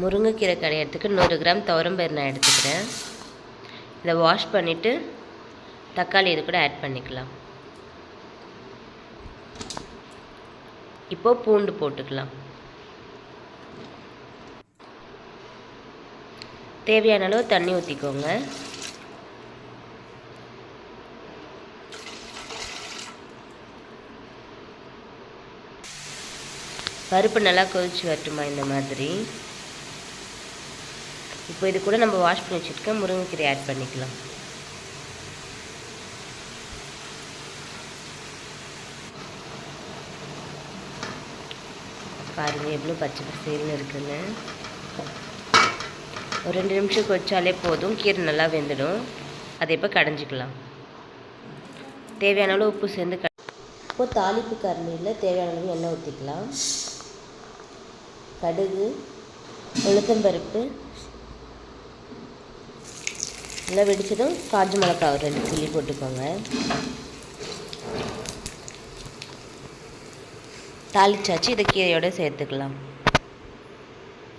முருங்கைக்கீரை கடையிறதுக்கு நூறு கிராம் துவரம்பயிர் நான் எடுத்துக்கிறேன். இதை வாஷ் பண்ணிவிட்டு தக்காளி இது கூட ஆட் பண்ணிக்கலாம். இப்போது பூண்டு போட்டுக்கலாம். தேவையான அளவு தண்ணி ஊற்றிக்கோங்க பருப்பு நல்லா கொதிச்சு வரட்டுமா இந்த மாதிரி? இப்போ இது கூட நம்ம வாஷ் பண்ணி வச்சுருக்க முருங்கைக்கீரை ஆட் பண்ணிக்கலாம். பாருங்கள் எவ்வளோ பச்சை பசேல்னு இருக்குன்னு. ஒரு ரெண்டு நிமிஷம் கொச்சாலே போதும் கீரை நல்லா வெந்துடும். அதை இப்போ கடைஞ்சிக்கலாம். தேவையான அளவு உப்பு சேர்ந்து க இப்போது தாளிப்பு கரண்டியில் தேவையான அளவு எண்ணெய் ஊற்றிக்கலாம் கடுகு உளுத்தம்பருப்பு நல்லா வெடிச்சதும் காஞ்ச மிளகா ரெண்டு கிள்ளி போட்டுக்கோங்க. தாளிச்சாச்சு இதை கீரையோடு சேர்த்துக்கலாம்.